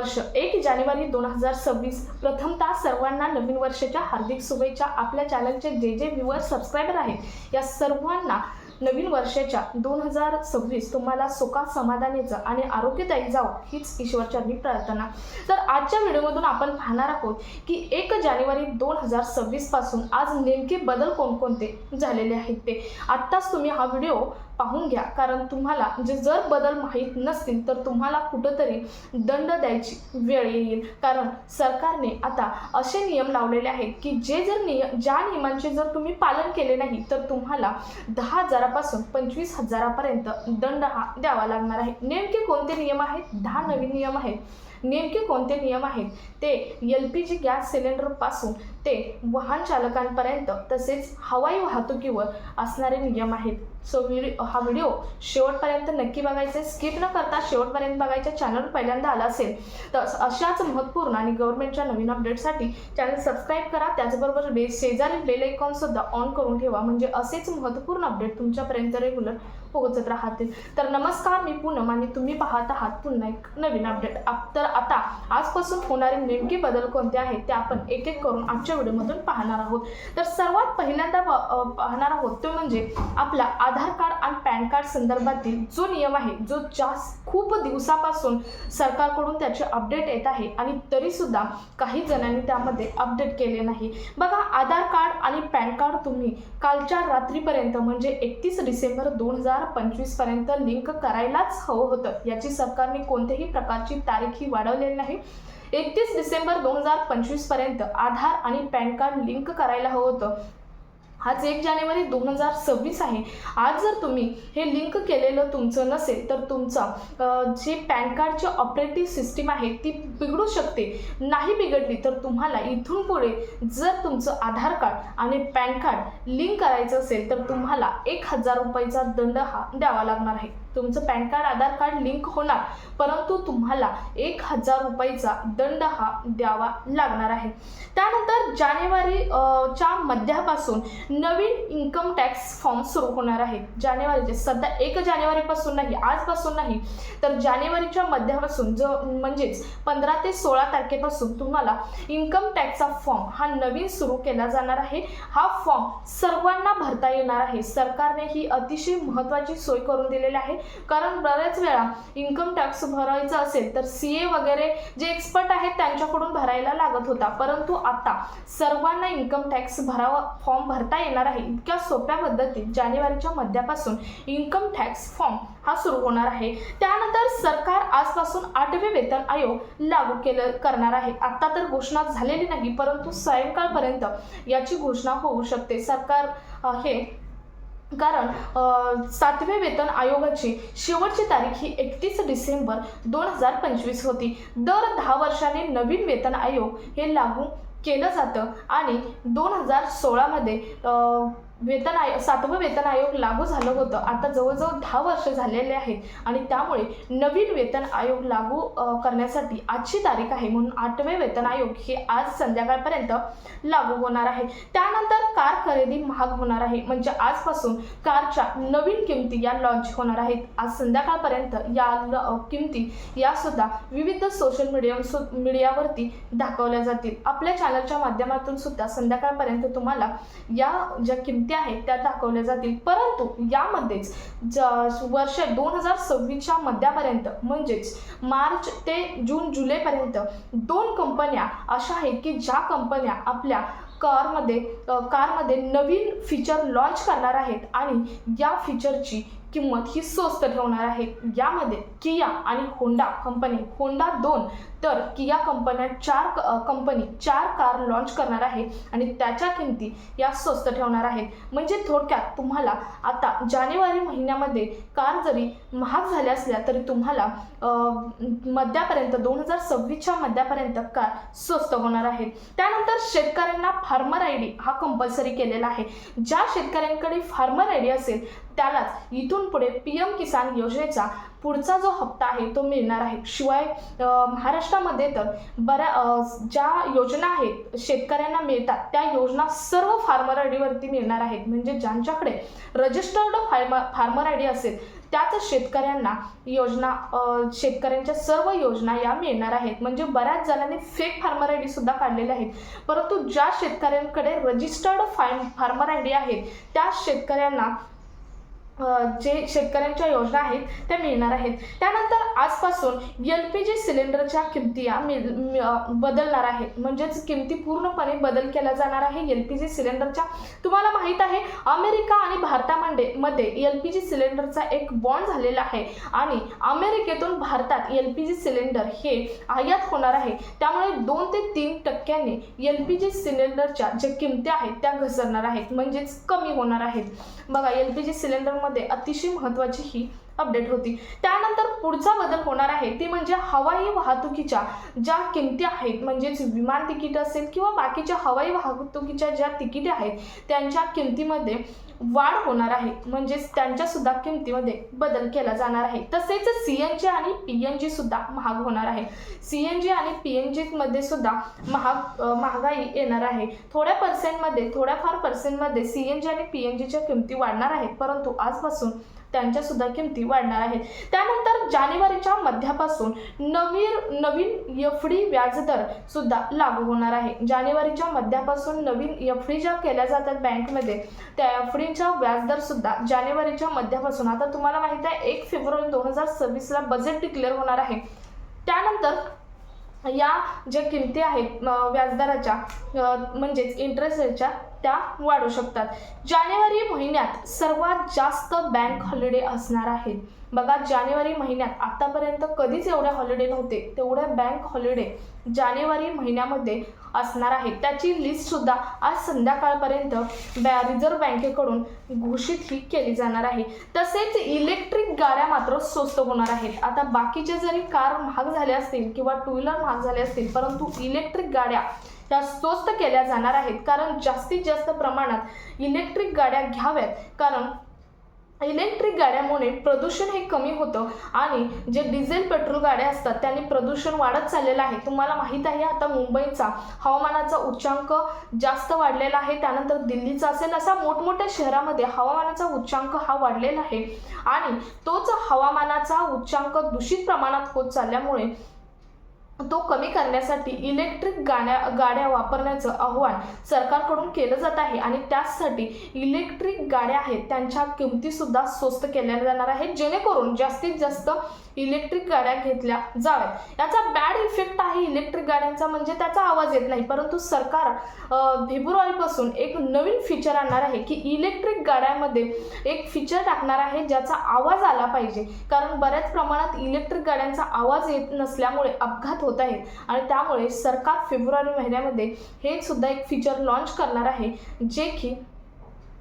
वर्ष एक जानेवारी दोन हजार सव्वीस प्रथमतः सर्वांना नवीन वर्षाच्या हार्दिक शुभेच्छा. आपल्या चॅनलचे जे जे व्ह्युअर सबस्क्रायबर आहेत या सर्वांना नवीन वर्षाच्या दोन हजार सव्वीस तुम्हाला सुखा समाधानीचं आणि आरोग्यदायी जावं हीच ईश्वरचरणी प्रार्थना. तर आजच्या व्हिडिओमधून आपण पाहणार आहोत की एक जानेवारी दोन हजार सव्वीसपासून आज नेमके बदल कोणकोणते झालेले आहेत ते. आत्ताच तुम्ही हा व्हिडिओ पाहून घ्या. कारण तुम्हाला जे जर बदल माहीत नसतील तर तुम्हाला कुठंतरी दंड द्यायची वेळ येईल. कारण सरकारने आता असे नियम लावलेले आहेत की जे जर नियम ज्या नियमांचे जर तुम्ही पालन केले नाही तर तुम्हाला दहा हजारापासून पंचवीस हजारापर्यंत दंड हा द्यावा लागणार आहे. नेमके कोणते नियम आहेत? दहा नवीन नियम आहेत. नेमके कोणते नियम आहेत? ते एल पी जी गॅस सिलेंडरपासून ते वाहन चालकांपर्यंत तसेच हवाई वाहतुकीवर असणारे नियम आहेत. सो व्हिडिओ हा व्हिडिओ शेवटपर्यंत नक्की बघायचा स्किप न करता शेवटपर्यंत बघायच्या चॅनल पहिल्यांदा आला असेल तर अशाच महत्त्वपूर्ण आणि गव्हर्नमेंटच्या नवीन अपडेटसाठी चॅनल सबस्क्राईब करा. त्याचबरोबर बे शेजारी बेल आयकॉनसुद्धा ऑन करून ठेवा. म्हणजे असेच महत्त्वपूर्ण अपडेट तुमच्यापर्यंत रेग्युलर पोहोचत राहतील. तर नमस्कार मी पूनम आणि तुम्ही पाहत आहात पुन्हा एक नवीन अपडेट आप तर आता आजपासून होणारे नेमके बदल कोणते आहेत ते आपण एक एक करून आजच्या व्हिडिओमधून पाहणार आहोत. तर सर्वात पहिल्यांदा पाहणार आहोत तो म्हणजे आपला आधार कार्ड आणि पॅन कार्ड संदर्भातील जो नियम आहे जो जास्त खूप दिवसापासून सरकारकडून त्याचे अपडेट येत आहे आणि तरीसुद्धा काही जणांनी त्यामध्ये अपडेट केले नाही. बघा आधार कार्ड आणि पॅन कार्ड तुम्ही कालच्या रात्रीपर्यंत म्हणजे एकतीस डिसेंबर दोन हजार पंचवीसपर्यंत लिंक करायलाच हवं होतं. याची सरकारने कोणत्याही प्रकारची तारीख ही वाढवलेली नाही. एकतीस डिसेंबर दोन हजार पंचवीसपर्यंत आधार आणि पॅन कार्ड लिंक करायला हवं होतं. आज एक जानेवारी दोन हजार सव्वीस आहे. आज जर तुम्ही हे लिंक केलेलं तुमचं नसेल तर तुमचा जे पॅन कार्डची ऑपरेटिव्ह सिस्टीम आहे ती बिघडू शकते. नाही बिघडली तर तुम्हाला इथून पुढे जर तुमचं आधार कार्ड आणि पॅन कार्ड लिंक करायचं असेल तर तुम्हाला एक हजार रुपयाचा दंड हा द्यावा लागणार आहे. तुमचं PAN card Aadhaar card link होणार. परंतु तुम्हाला एक हजार रुपयाचा दंड हा द्यावा लागणार आहे. त्यानंतर जानेवारी च्या मध्यापासून नवीन इन्कम टॅक्स फॉर्म सुरू होणार आहे. जानेवारीचे सध्या एक जानेवारीपासून नाही आजपासून नाही तर जानेवारीच्या मध्यापासून जो म्हणजेच पंधरा ते सोळा तारखेपासून तुम्हाला इन्कम टॅक्सचा फॉर्म हा नवीन सुरू केला जाणार आहे. हा फॉर्म सर्वांना भरता येणार आहे. सरकारने ही अतिशय महत्त्वाची सोय करून दिलेली आहे. कारण बऱ्याच वेळा इन्कम टॅक्स भरायचा असेल तर सी ए वगैरे जे एक्सपर्ट आहेत त्यांच्याकडून भरायला लागत होता. परंतु आता सर्वांना इन्कम टॅक्स भरावा फॉर्म भरता येणार आहे इतक्या सोप्या पद्धतीत. जानेवारीच्या मध्यापासून इन्कम टॅक्स फॉर्म हा सुरू होणार आहे. त्यानंतर सरकार आजपासून आठवे वेतन आयोग लागू केलं करणार आहे. आत्ता तर घोषणा झालेली नाही परंतु सायंकाळपर्यंत याची घोषणा होऊ शकते. सरकार हे कारण सातवे वेतन आयोगाची शेवटची तारीख ही एकतीस डिसेंबर दोन हजार पंचवीस होती. दर दहा वर्षाने नवीन वेतन आयोग हे लागू केलं जातं आणि दोन हजार सोळामध्ये वेतन आयोग सातवं वेतन आयोग लागू झालं होतं. आता जवळजवळ दहा वर्ष झालेले आहेत. आणि त्यामुळे नवीन वेतन आयोग लागू करण्यासाठी आजची तारीख आहे म्हणून आठवे वेतन आयोग हे आज संध्याकाळपर्यंत लागू होणार आहे. त्यानंतर कार खरेदी महाग होणार आहे. म्हणजे आजपासून कारच्या नवीन किमती या लॉन्च होणार आहेत. आज संध्याकाळपर्यंत या किमती या सुद्धा विविध सोशल मीडिया सु मीडियावरती दाखवल्या जातील. आपल्या चॅनलच्या माध्यमातून सुद्धा संध्याकाळपर्यंत तुम्हाला या ज्या किमती आहेत त्या दाखवल्या जातील. परंतु यामध्येच ज वर्ष दोन हजार सव्वीसच्या मध्यापर्यंत म्हणजेच मार्च ते जून जुलैपर्यंत दोन कंपन्या अशा आहेत की ज्या कंपन्या आपल्या कारमध्ये कारमध्ये नवीन फीचर लॉन्च करणार आहेत आणि या फीचरची किंमत ही स्वस्त ठेवणार आहे यामध्ये किया आणि होंडा कंपनी होंडा दोन तर किया कंपन्या चार क- कंपनी चार कार लॉन्च करणार आहे आणि त्याच्या किमती या स्वस्त ठेवणार आहेत. म्हणजे थोडक्यात तुम्हाला आता जानेवारी महिन्यामध्ये कार जरी महाग झाल्या असल्या तरी तुम्हाला मध्यापर्यंत दोन हजार सव्वीसच्या मध्यापर्यंत कार स्वस्त होणार आहेत त्यानंतर शेतकऱ्यांना फार्मर आय डी हा कंपल्सरी केलेला आहे. ज्या शेतकऱ्यांकडे फार्मर आय डी असेल त्यालाच इथून पुढे पी एम किसान योजनेचा पुढचा जो हप्ता आहे तो मिळणार आहे. शिवाय महाराष्ट्रामध्ये तर बऱ्या ज्या योजना आहेत शेतकऱ्यांना मिळतात त्या योजना सर्व फार्मर आयडीवरती मिळणार आहेत. म्हणजे ज्यांच्याकडे registered farmer farmer I D असेल त्याच शेतकऱ्यांना योजना शेतकऱ्यांच्या सर्व योजना या मिळणार आहेत. म्हणजे बऱ्याच जणांनी फेक फार्मर आय डी सुद्धा काढलेले आहेत. परंतु ज्या शेतकऱ्यांकडे registered farm farmer I D आहेत त्या शेतकऱ्यांना जे शेतकऱ्यांच्या योजना आहेत त्या मिळणार आहेत. त्यानंतर आजपासून एल पी जी सिलेंडरच्या किमती या बदलणार आहेत. म्हणजेच किमती पूर्णपणे बदल केला जाणार आहे एल पी जी सिलेंडरच्या तुम्हाला माहीत आहे अमेरिका आणि भारतामध्ये मध्ये एल पी जी सिलेंडरचा एक बॉन्ड झालेला आहे. आणि अमेरिकेतून भारतात एल पी जी सिलेंडर हे आयात होणार आहे. त्यामुळे दोन ते तीन टक्क्यांनी एल पी जी सिलेंडरच्या ज्या किमती आहेत त्या घसरणार आहेत. म्हणजेच कमी होणार आहेत. बघा एल पी जी सिलेंडरमध्ये अतिशय महत्त्वाची ही अपडेट होती. त्यानंतर पुढचा बदल होणार आहे. ती म्हणजे हवाई वाहतुकीच्या ज्या किमती आहेत म्हणजेच विमान तिकीट असेल किंवा बाकीच्या हवाई वाहतुकीच्या ज्या तिकिटे आहेत त्यांच्या किमतीमध्ये वाढ होणार आहे. म्हणजेच त्यांच्या सुद्धा किमतीमध्ये बदल केला जाणार आहे. तसेच सी एन जी आणि पी एन जी सुद्धा महाग होणार आहे. सी एन जी आणि पी एन जीमध्ये सुद्धा महाग महागाई येणार आहे. थोड्या पर्सेंटमध्ये थोड्याफार पर्सेंटमध्ये सी एन जी आणि पी एन जीच्या किमती वाढणार आहेत परंतु आजपासून त्यांच्या सुद्धा किमती वाढणार आहेत. त्यानंतर जानेवारीच्या मध्यापासून नवीन नवीन एफ डी व्याजदर सुद्धा लागू होणार आहे. जानेवारीच्या मध्यापासून नवीन एफ डी ज्या केल्या जातात बँकमध्ये त्या एफ डीच्या व्याजदर सुद्धा जानेवारीच्या मध्यापासून आता तुम्हाला माहीत आहे एक फेब्रुवारी दोन हजार सव्वीसला बजेट डिक्लेअर होणार आहे. त्यानंतर या ज्या किमती आहेत व्याजदराच्या म्हणजेच इंटरेस्ट रेटच्या त्या वाढू शकतात. जानेवारी महिन्यात सर्वात जास्त बँक हॉलिडे असणार आहेत बघा जानेवारी महिन्यात आतापर्यंत कधीच एवढे हॉलिडे नव्हते. तेवढे बँक हॉलिडे जानेवारी महिन्यामध्ये असणार आहेत त्याची लिस्टसुद्धा आज संध्याकाळपर्यंत बॅ रिझर्व्ह बँकेकडून घोषित ही केली जाणार आहे. तसेच इलेक्ट्रिक गाड्या मात्र स्वस्त होणार आहेत. आता बाकीचे जरी कार महाग झाले असतील किंवा टू व्हीलर महाग झाले असतील परंतु इलेक्ट्रिक गाड्या त्या स्वस्त केल्या जाणार आहेत. कारण जास्तीत जास्त प्रमाणात इलेक्ट्रिक गाड्या घ्याव्यात. कारण इलेक्ट्रिक गाड्यामुळे प्रदूषण हे कमी होतं आणि जे डिझेल पेट्रोल गाड्या असतात त्यांनी प्रदूषण वाढत चाललेलं आहे. तुम्हाला माहीत आहे आता मुंबईचा हवामानाचा उच्चांक जास्त वाढलेला आहे. त्यानंतर दिल्लीचा असेल असा मोठमोठ्या शहरामध्ये हवामानाचा उच्चांक हा वाढलेला आहे. आणि तोच हवामानाचा उच्चांक दूषित प्रमाणात होत चालल्यामुळे तो कमी करण्यासाठी इलेक्ट्रिक गाड्या गाड्या वापरण्याचं आव्हान सरकारकडून केलं जात आहे आणि त्याचसाठी इलेक्ट्रिक गाड्या आहेत त्यांच्या किमतीसुद्धा स्वस्त केल्या जाणार आहेत जेणेकरून जास्तीत जास्त इलेक्ट्रिक गाड्या घेतल्या जाव्यात. याचा बॅड इफेक्ट आहे इलेक्ट्रिक गाड्यांचा म्हणजे त्याचा आवाज येत नाही परंतु सरकार फेब्रुवारीपासून एक नवीन फीचर आणणार आहे की इलेक्ट्रिक गाड्यांमध्ये एक फीचर टाकणार आहे ज्याचा आवाज आला पाहिजे. कारण बऱ्याच प्रमाणात इलेक्ट्रिक गाड्यांचा आवाज येत नसल्यामुळे अपघात होत आहेत आणि त्यामुळे सरकार फेब्रुवारी महिन्यामध्ये हे सुद्धा एक फीचर लॉन्च करणार आहे जे की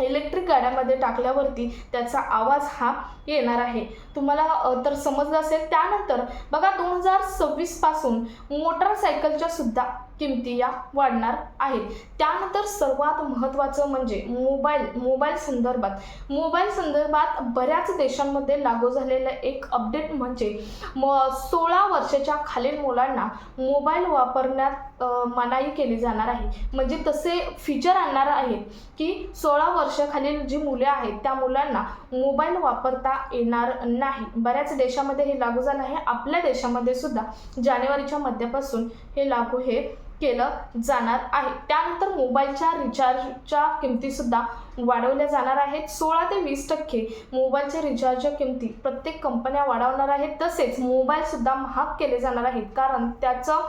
इलेक्ट्रिक गाड्यामध्ये टाकल्यावरती त्याचा आवाज हा येणार आहे. तुम्हाला तर समजलं असेल त्यानंतर बघा दोन हजार सव्वीसपासून मोटरसायकलच्या सुद्धा किमती या वाढणार आहेत. त्यानंतर सर्वात महत्त्वाचं म्हणजे मोबाईल मोबाईल संदर्भात. मोबाईल संदर्भात बऱ्याच देशांमध्ये लागू झालेलं एक अपडेट म्हणजे म सोळा वर्षाच्या खालील मुलांना मोबाईल वापरण्यात मनाई केली जाणार आहे. म्हणजे तसे फीचर आणणार आहेत की सोळा वर्षाखालील जी मुले आहेत त्या मुलांना मोबाईल वापरता येणार नाही. बऱ्याच देशामध्ये हे लागू झालं आहे. आपल्या देशामध्ये सुद्धा जानेवारीच्या मध्यापासून हे लागू हे केलं जाणार आहे. त्यानंतर मोबाईलच्या रिचार्जच्या किमतीसुद्धा वाढवल्या जाणार आहेत. सोळा ते वीस टक्के मोबाईलच्या रिचार्जच्या किमती प्रत्येक कंपन्या वाढवणार आहेत. तसेच मोबाईलसुद्धा महाग केले जाणार आहेत. कारण त्याचं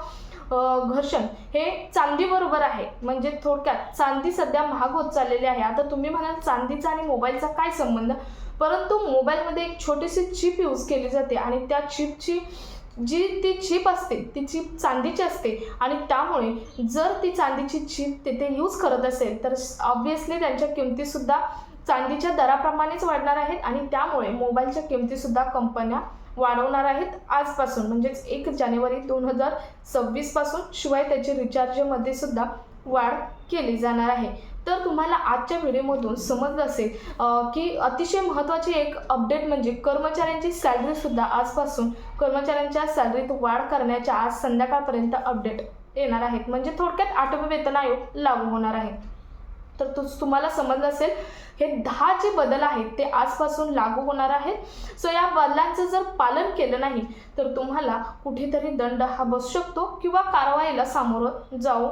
घर्षण हे चांदीबरोबर आहे. म्हणजे थोडक्यात चांदी सध्या महाग होत चाललेली आहे. आता तुम्ही म्हणाल चांदीचा आणि मोबाईलचा काय संबंध? परंतु मोबाईलमध्ये एक छोटीशी चिप यूज केली जाते आणि त्या चिपची जी ती चिप असते ती चिप चांदीची असते आणि त्यामुळे जर ती चांदीची चिप तिथे यूज करत असेल तर ऑब्वियसली त्यांच्या किमतीसुद्धा चांदीच्या दराप्रमाणेच वाढणार आहेत आणि त्यामुळे मोबाईलच्या किमतीसुद्धा कंपन्या वाढवणार आहेत आजपासून. म्हणजेच एक जानेवारी दोन हजार सव्वीसपासून शिवाय त्याची रिचार्जमध्ये सुद्धा वाढ केली जाणार आहे. तर तुम्हाला आजच्या व्हिडिओमधून समजलं असेल की अतिशय महत्त्वाची एक अपडेट म्हणजे कर्मचाऱ्यांची सॅलरीसुद्धा आजपासून कर्मचाऱ्यांच्या सॅलरीत वाढ करण्याच्या आज संध्याकाळपर्यंत अपडेट येणार आहेत. म्हणजे थोडक्यात आठवे वेतन आयोग लागू होणार आहे. तर तु तुम्हाला समजलं असेल हे दहा जे बदल आहेत ते आजपासून लागू होणार आहेत. सो या बदलांचं जर पालन केलं नाही तर तुम्हाला कुठेतरी दंड हा बसू शकतो किंवा कारवाईला सामोरं जाऊ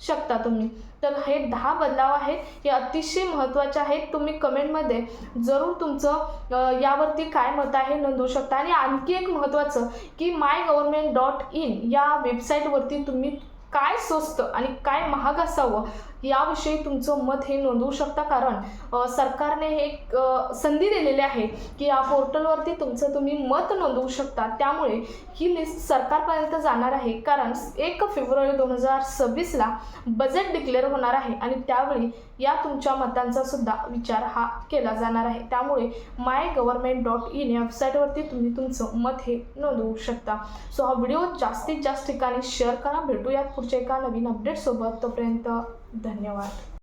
शकता तुम्ही. तर हे दहा बदलाव आहेत. हे अतिशय महत्त्वाचे आहेत. तुम्ही कमेंटमध्ये जरूर तुमचं यावरती काय मत आहे नोंदवू शकता. आणि आणखी एक महत्त्वाचं की माय गव्हर्मेंट डॉट इन या वेबसाईटवरती तुम्ही काय स्वस्त आणि काय महाग असावं याविषयी तुमचं मत हे नोंदवू शकता. कारण सरकारने हे एक संधी दिलेली आहे की या पोर्टलवरती तुमचं तुम्ही मत नोंदवू शकता. त्यामुळे ही लिस्ट सरकारपर्यंत जाणार आहे. कारण एक फेब्रुवारी दोन हजार सव्वीसला बजेट डिक्लेअर होणार आहे आणि त्यावेळी या तुमच्या मतांचा सुद्धा विचार हा केला जाणार आहे. त्यामुळे माय गव्हर्मेंट डॉट इन या वेबसाईटवरती तुम्ही तुमचं मत हे नोंदवू शकता. सो हा व्हिडिओ जास्तीत जास्त ठिकाणी शेअर करा. भेटूयात पुढच्या एका नवीन अपडेटसोबत. तोपर्यंत धन्यवाद.